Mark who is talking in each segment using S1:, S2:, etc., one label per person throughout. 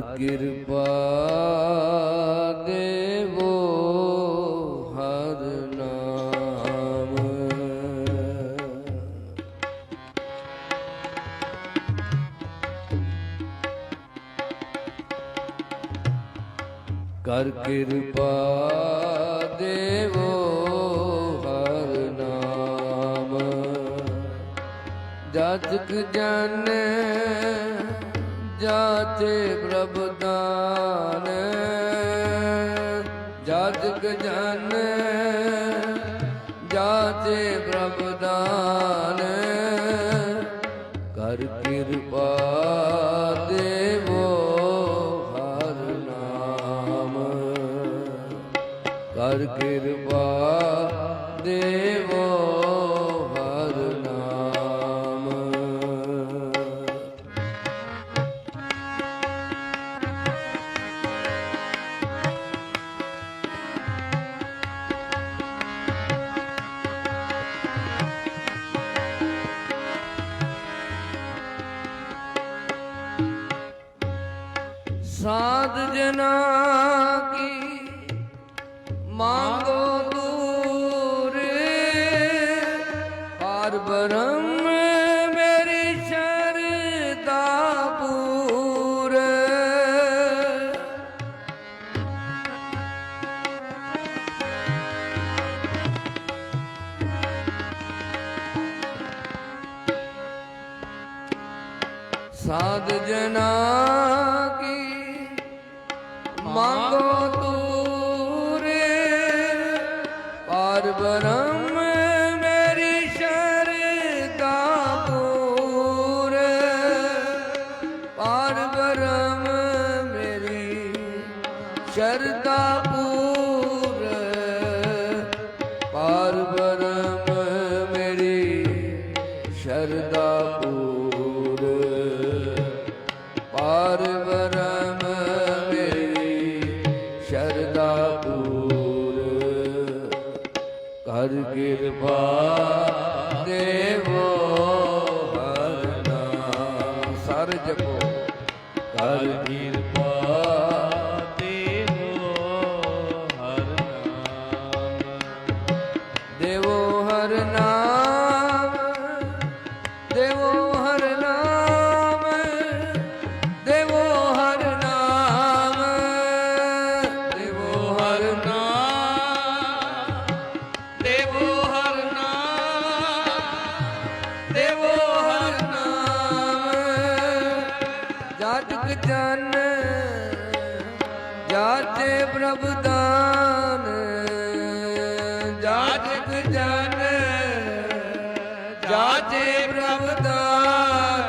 S1: ਕਿਰਪਾ ਦੇਵੋ ਹਰ ਨਾਮ। ਕਰ ਕਿਰਪਾ ਦੇਵੋ ਹਰ ਨਾਮ। ਜਤਕ ਜਨ ਜਾਤੇ ਪ੍ਰਭ ਦਾਨ, ਜਤਕ ਜਨ, ਜਾਤੇ ਪ੍ਰਭ ਦਾਨ। ਕਰ ਕਿਰਪਾ ਦੇਵੋ ਹਰ ਨਾਮ। ਕਰ ਕਿਰਪਾ ਦੇਵੋ ਸਾਧ ਜਨਾ ਕੀ ਮਾਂਗੋ ਦੂਰ। ਪਾਰ ਬ੍ਰਹਮ ਮੇਰੀ ਸ਼ਰਦਾ ਪੂਰ। ਸਾਧ ਜਨਾ ਮੰਗੋ ਕਰ ਕਿਰਪਾ ਦੇਵੋ ਹਰ ਨਾਮ ਸਰ ਜਪੋ। ਕਰ ਕਿਰਪਾ ਜਾਤੇ ਪ੍ਰਭ ਦਾਨ ਜਾਜਕ ਜਨ, ਜਾਤੇ ਪ੍ਰਭ ਦਾਨ।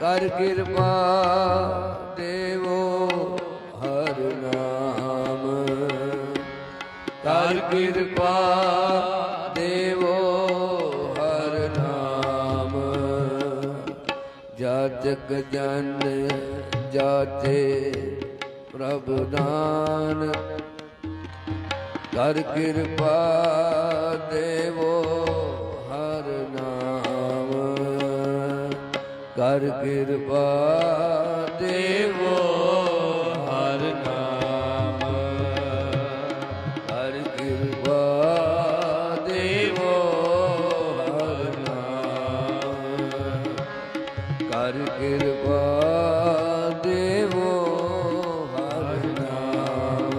S1: ਕਰ ਕਿਰਪਾ ਦੇਵੋ ਹਰ ਨਾਮ। ਕਰ ਕਿਰਪਾ ਜਾਜਕ ਜਨ ਜਾਤੇ ਪ੍ਰਭ ਦਾਨ। ਕਰ ਕਿਰਪਾ ਦੇਵੋ ਹਰ ਨਾਮ। ਕਰ ਕਿਰਪਾ ਦੇਵੋ ਹਰ ਨਾਮ। ਕਰ ਕਿਰਪਾ ਦੇਵੋ ਹਰ ਨਾਮ।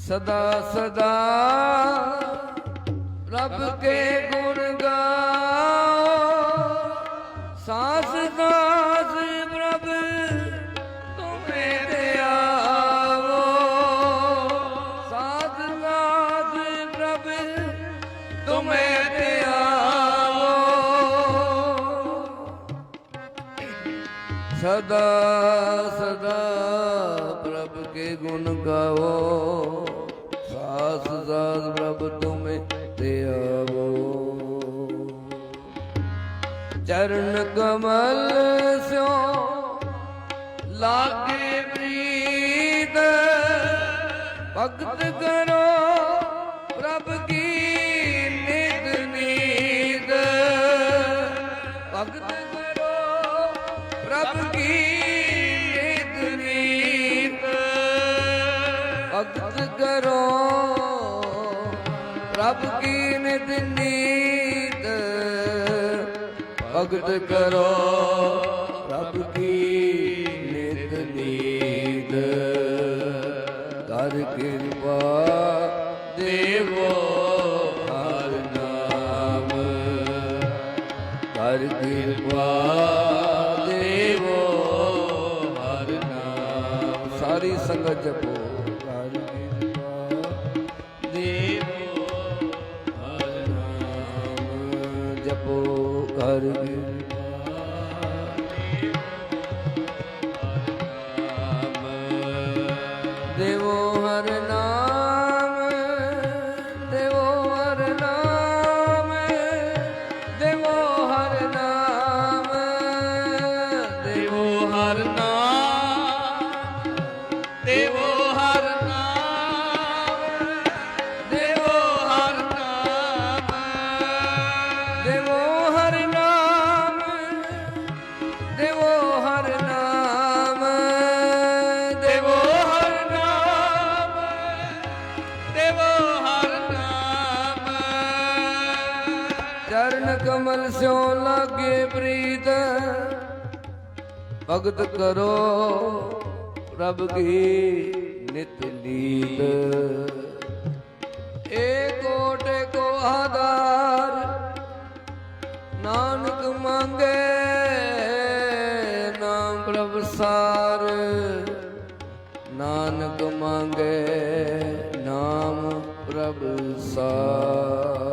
S1: ਸਦਾ ਸਦਾ ਰੱਬ ਕੇ ਸਦਾ ਸਦਾ ਪ੍ਰਭ ਕੇ ਗੁਣ ਗਾਓ। ਸਾਸ ਸਾਸ ਪ੍ਰਭ ਤੁਮੇ ਤੇ ਆਵੋ। ਚਰਨ ਕਮਲ ਸਿਓ ਲਾਗੇ ਪ੍ਰੀਤ, ਭਗਤ ਕਰੋ ਪ੍ਰਭ ਕੀ ਭਗਤ ਕਰੋ। ਪ੍ਰਭ ਕੀ ਨਿਤ ਨੀਤ? ਭਗਤ ਕਰੋ। ਪ੍ਰਭ ਕੀ ਨਿਤ ਨੀਤ? ਕਰ ਕਿਰਪਾ ਦੇਵੋ ਹਰ ਨਾਮ। ਕਰ ਕਿਰਪਾ ਦੇਵੋ ਹਰ ਨਾਮ। ਸਾਰੀ ਸੰਗਤ ਜਪੋ। ਕਰ ਦੇਵੋ ਹਰ ਨਾਮ, ਦੇਵੋ ਹਰ ਨਾਮ, ਦੇਵੋ ਹਰ ਨਾਮ। ਚਰਨ ਕਮਲ ਸਿਓ ਲਾਗੇ ਪ੍ਰੀਤ, ਭਗਤ ਕਰੋ ਪ੍ਰਭ ਕੀ ਨਿਤ ਲੀਤ। ਏ ਕੋਟੇ ਕੋ ਆਧਾਰ, ਨਾਨਕ ਮੰਗੇ ਨਾਮ ਸਾਰ ਨਾਨਕ ਮੰਗੇ ਨਾਮ ਪ੍ਰਭ ਸਾਰ।